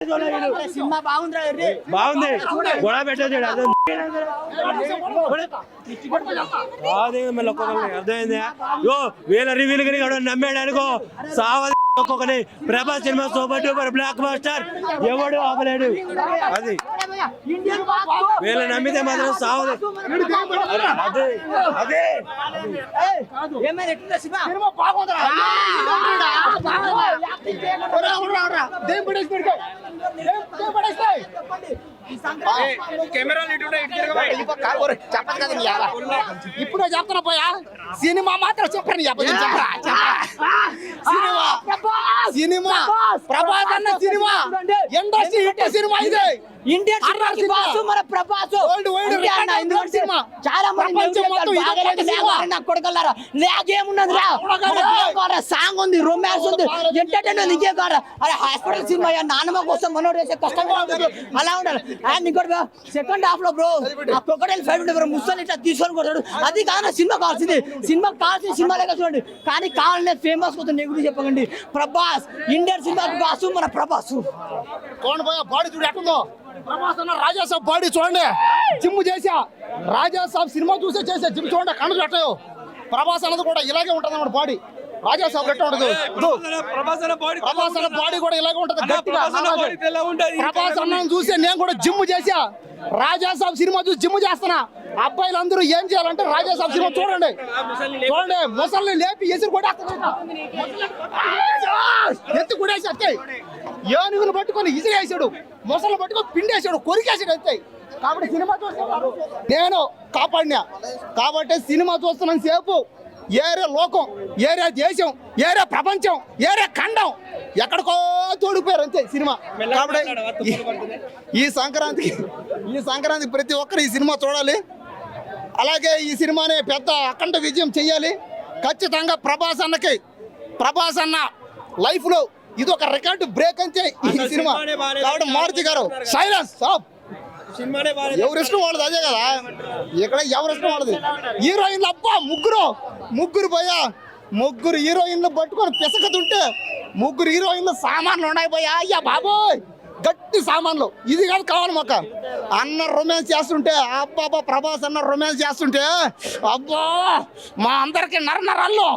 Cinema బాగుందిరా రే. బాగుంది. గొడవ పెట్టదు అదే అదే. మళ్ళీ ఒక్కొక్కరిని అర్థమైంది. యో వేల రివ్యూలు కానీ ఎవడో నమ్మాడు అనుకో. సావది ఒక్కొక్కని Prabhas cinema super duper blockbuster. ఎవడు ఆపలేడు. అది. వీళ్ళ నమ్మితే మాత్రం సావదు. అదే. అదే. సంక్రాంతి ఇప్పుడే చెప్తున్నా పోయా. సినిమా మాత్రం చెప్పండి సినిమా. సినిమా. ప్రభాస్. అన్న సినిమా. ఇండస్ట్రీ హిట్ సినిమా ఇది ఇండియన్. బాసు మన ప్రభాస్. సినిమా. చాలా కొడుకల్లారా లేకేమున్నది రా. సాంగ్ ఉంది రొమాన్స్ ఉంది. ఎంటర్టైన్మెంట్ ఇదే కాదు? అరే హాస్పిటల్ సినిమా నాన్నమ్మ కోసం మనోడు వేసే కష్టంగా ఉంటుంది అలా ఉండాలి. అండ్ ఇంకోటి సెకండ్ హాఫ్లో బ్రో ఆ ఫైట్ బ్రో ముసలి ఇట్లా తీసుకొని కొడతాడు. అది కాదు సినిమా కావాల్సింది. సినిమా కావాల్సిన సినిమా లేక చూడండి. కానీ కావాలనే ఫేమస్ కొంత నెగిటివ్ చెప్పకండి. ప్రభాస్ ఇండియన్ సినిమాకి బాసు మన ప్రభాస్. చూడండి పోయా బాడీ చూడు ఎట్టుందో. ప్రభాస్ అన్న రాజాసాబ్ బాడీ చూడండి. జిమ్ చేసా రాజాసాబ్ సినిమా చూసే చేసా జిమ్ చూడండి కళ్ళు కట్టాయో ప్రభాస్ అన్నది కూడా ఇలాగే ఉంటుంది అన్నమాట బాడీ. రాజా ఎట్లా ఉండదు. ఇదో. ప్రభాస్ అన్న బాడీ కూడా ఇలాగే ఉంటుంది. గట్టిగా ప్రభాస్ అన్నను చూసి నేను కూడా జిమ్ చేసా రాజా సాబ్ సినిమా చూసి జిమ్ చేస్తున్నా. అబ్బాయిలు అందరూ ఏం చేయాలంటే రాజా సాబ్ సినిమా చూడండి. చూడండి ముసల్ని లేపి ఎసురు కూడా ఎత్తి కూడేసి అత్తాయి ఏనుగులు పట్టుకొని ఇసిరేసాడు. ముసలు పట్టుకొని పిండేసాడు కొరికేసాడు అంతే. కాబట్టి సినిమా చూస్తున్నాను నేను కాపాడినా. కాబట్టి సినిమా చూస్తున్నాను సేపు ఏరే లోకం ఏరే దేశం ఏరే ప్రపంచం ఏరే ఖండం. ఎక్కడికో తోడిపోయారు అంతే సినిమా. కాబట్టి ఈ- సంక్రాంతికి ఈ సంక్రాంతి ప్రతి ఒక్కరు ఈ సినిమా చూడాలి. అలాగే ఈ సినిమాని పెద్ద అఖండ విజయం చెయ్యాలి. ఖచ్చితంగా ప్రభాస్ అన్నకి ప్రభాస్ అన్న లైఫ్లో ఇది ఒక రికార్డు బ్రేక్ అంతే ఈ సినిమా. కాబట్టి మారుతి గారు సైలెన్స్ సినిమానే ఎవరి ఇష్టం వాళ్ళది అదే కదా. ఇక్కడ ఎవరి ఇష్టం వాళ్ళది? హీరోయిన్లు అబ్బా ముగ్గురు. ముగ్గురు పోయా. ముగ్గురు హీరోయిన్లు పట్టుకొని పిసకతుంటే ముగ్గురు హీరోయిన్లు సామాన్లు ఉన్నాయి పోయా. అయ్యా బాబోయ్! గట్టి సామాన్లు. ఇది కాదు కావాలి మాకు. అన్న రొమాన్స్ చేస్తుంటే అబ్బాబా ప్రభాస్ అన్న రొమాన్స్ చేస్తుంటే అబ్బా మా అందరికి నర నరాల్లో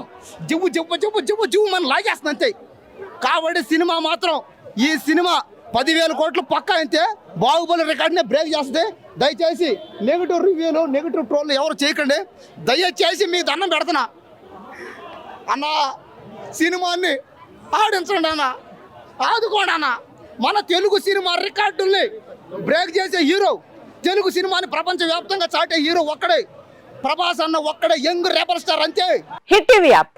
జివ్వు జివ్వు జివ్వు జివ్వు జివ్వు మనం లాగేస్తుంది అంతే. కాబట్టి సినిమా మాత్రం ఈ సినిమా పదివేల కోట్లు పక్కా అయితే బాహుబలి రికార్డునే బ్రేక్ చేస్తుంది. దయచేసి నెగిటివ్ రివ్యూలు నెగిటివ్ ట్రోల్ ఎవరు చేయకండి. దయచేసి మీ దండం పెడుతున్నా. అన్న సినిమాని ఆడించండి అన్న. ఆదుకోండి అన్న. మన తెలుగు సినిమా రికార్డుల్ని బ్రేక్ చేసే హీరో తెలుగు సినిమాని ప్రపంచవ్యాప్తంగా చాటే హీరో ఒక్కడే. ప్రభాస్ అన్న ఒక్కడే యంగ్ రేపర్ స్టార్ అంతే. Hit TV app.